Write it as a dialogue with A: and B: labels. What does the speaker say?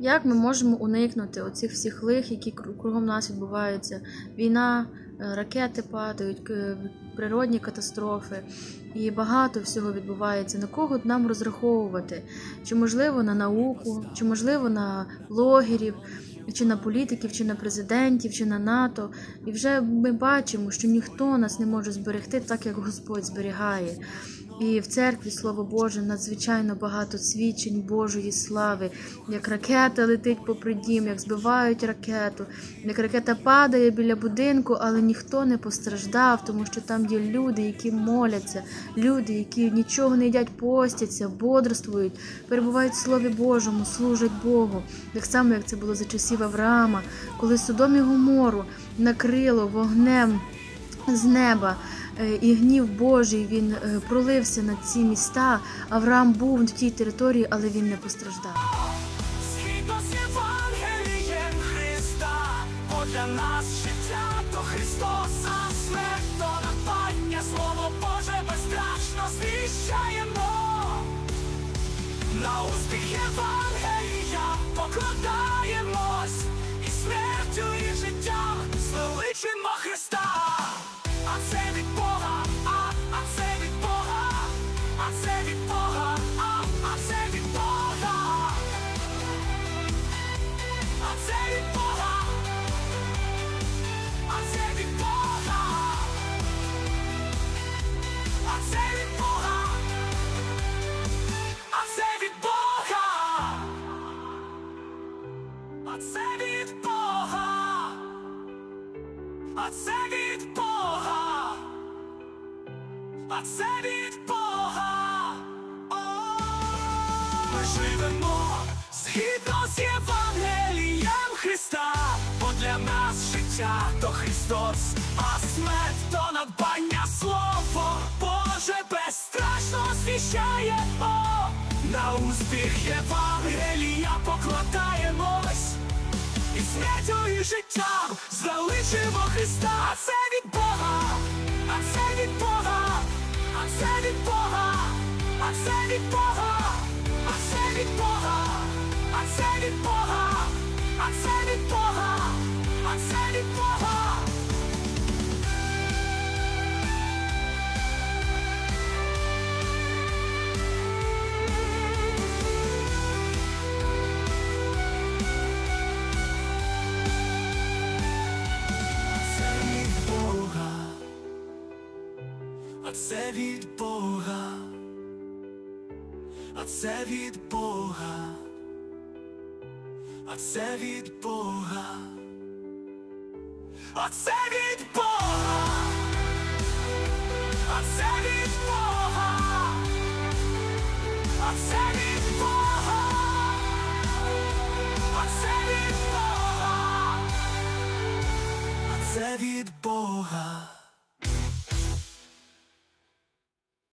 A: Як ми можемо уникнути оцих всіх лих, які кру- кругом нас відбуваються? Війна, е, ракети падають, природні катастрофи, і багато всього відбувається. На кого нам розраховувати? Чи можливо на науку, чи можливо на блогерів, чи на політиків, чи на президентів, чи на НАТО? І вже ми бачимо, що ніхто нас не може зберегти так, як Господь зберігає. І в церкві, слово Боже, надзвичайно багато свідчень Божої слави, як ракета летить попри дім, як збивають ракету, як ракета падає біля будинку, але ніхто не постраждав, тому що там є люди, які моляться, люди, які нічого не їдять, постяться, бодрствують, перебувають в Слові Божому, служать Богу. Так само, як це було за часів Авраама, коли Содом і Гомору накрило вогнем з неба. Е, І гнів Божий він е, пролився на ці міста. Авраам був в тій території, але він не постраждав.
B: Згідно нас життя то Христос, а смерть Слово Боже безстрашно звіщаємо. На успіх Євангелія покладаємось, а це від Бога, а це від Бога. О! Ми живемо згідно з Євангелієм Христа, бо для нас життя то Христос, а смерть то надбання Слово Боже безстрашно звіщаємо. На успіх Євангелія залишимо Христа. А це від Бога, а це від Бога, а це від Бога, а це від Бога, а це від Бога, а це від Бога, а це від Бога, а це від Бога. А це від Бога, а це від Бога, а це від Бога, а це від Бога, а це від Бога, а це від Бога, а від Бога. А це від Бога.